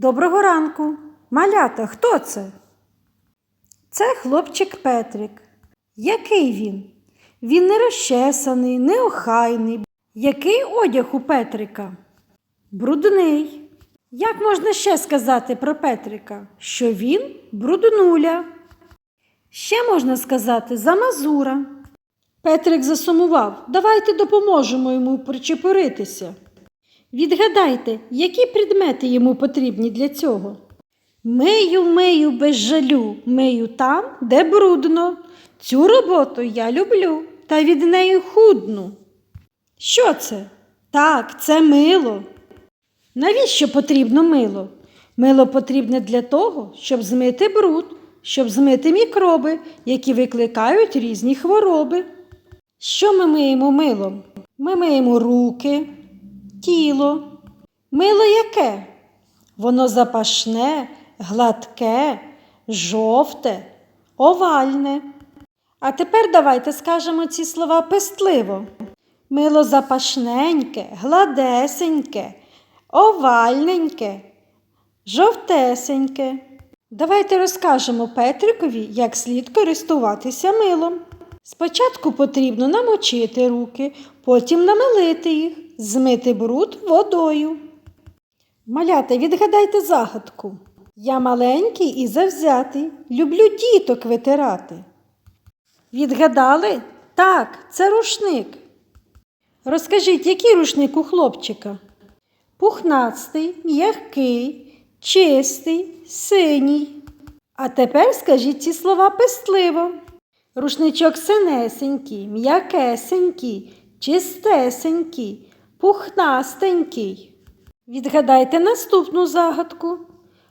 Доброго ранку. Малята, хто це? Це хлопчик Петрик. Який він? Він не розчесаний, не охайний. Який одяг у Петрика? Брудний. Як можна ще сказати про Петрика? Що він бруднуля. Ще можна сказати замазура. Петрик засумував. Давайте допоможемо йому причепуритися. Відгадайте, які предмети йому потрібні для цього? Мию, мию без жалю, мию там, де брудно. Цю роботу я люблю та від неї худну. Що це? Так, це мило. Навіщо потрібно мило? Мило потрібне для того, щоб змити бруд, щоб змити мікроби, які викликають різні хвороби. Що ми миємо милом? Ми миємо руки, тіло. Мило яке? Воно запашне, гладке, жовте, овальне. А тепер давайте скажемо ці слова пестливо. Мило запашненьке, гладесеньке, овальненьке, жовтесеньке. Давайте розкажемо Петрикові, як слід користуватися милом. Спочатку потрібно намочити руки, потім намилити їх, змити бруд водою. Малята, відгадайте загадку. Я маленький і завзятий, люблю діток витирати. Відгадали? Так, це рушник. Розкажіть, який рушник у хлопчика? Пухнастий, м'який, чистий, синій. А тепер скажіть ці слова пестливо. Рушничок синесенький, м'якесенький, чистесенький, пухнастенький. Відгадайте наступну загадку.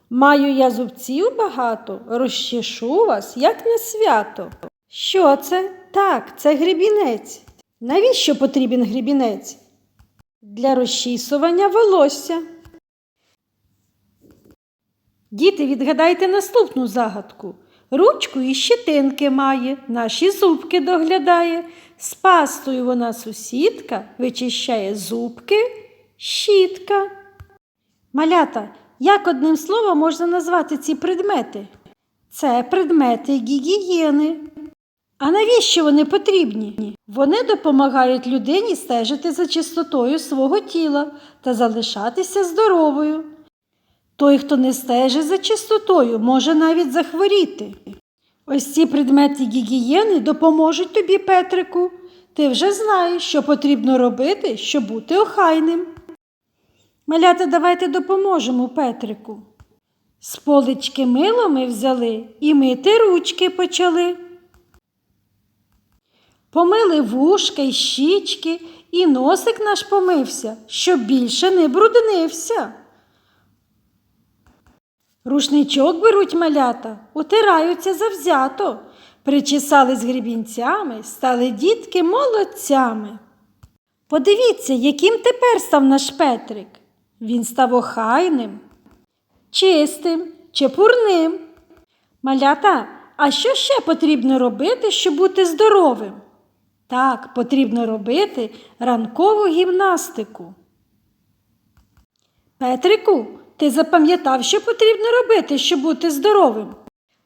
Маю я зубців багато, розчешу вас, як на свято. Що це? Так, це грібінець. Навіщо потрібен грібінець? Для розчісування волосся. Діти, відгадайте наступну загадку. Ручку і щетинки має, наші зубки доглядає. З пастою вона сусідка, вичищає зубки, щітка. Малята, як одним словом можна назвати ці предмети? Це предмети гігієни. А навіщо вони потрібні? Вони допомагають людині стежити за чистотою свого тіла та залишатися здоровою. Той, хто не стежить за чистотою, може навіть захворіти. Ось ці предмети гігієни допоможуть тобі, Петрику. Ти вже знаєш, що потрібно робити, щоб бути охайним. Малята, давайте допоможемо Петрику. З полички мило ми взяли і мити ручки почали. Помили вушка й щічки, і носик наш помився, щоб більше не бруднився. Рушничок беруть малята, утираються завзято, причесались грібінцями, стали дітки молодцями. Подивіться, яким тепер став наш Петрик. Він став охайним, чистим, чепурним. Малята, а що ще потрібно робити, щоб бути здоровим? Так, потрібно робити ранкову гімнастику. Петрику, ти запам'ятав, що потрібно робити, щоб бути здоровим?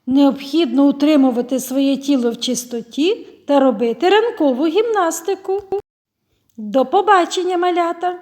Необхідно утримувати своє тіло в чистоті та робити ранкову гімнастику. До побачення, малята!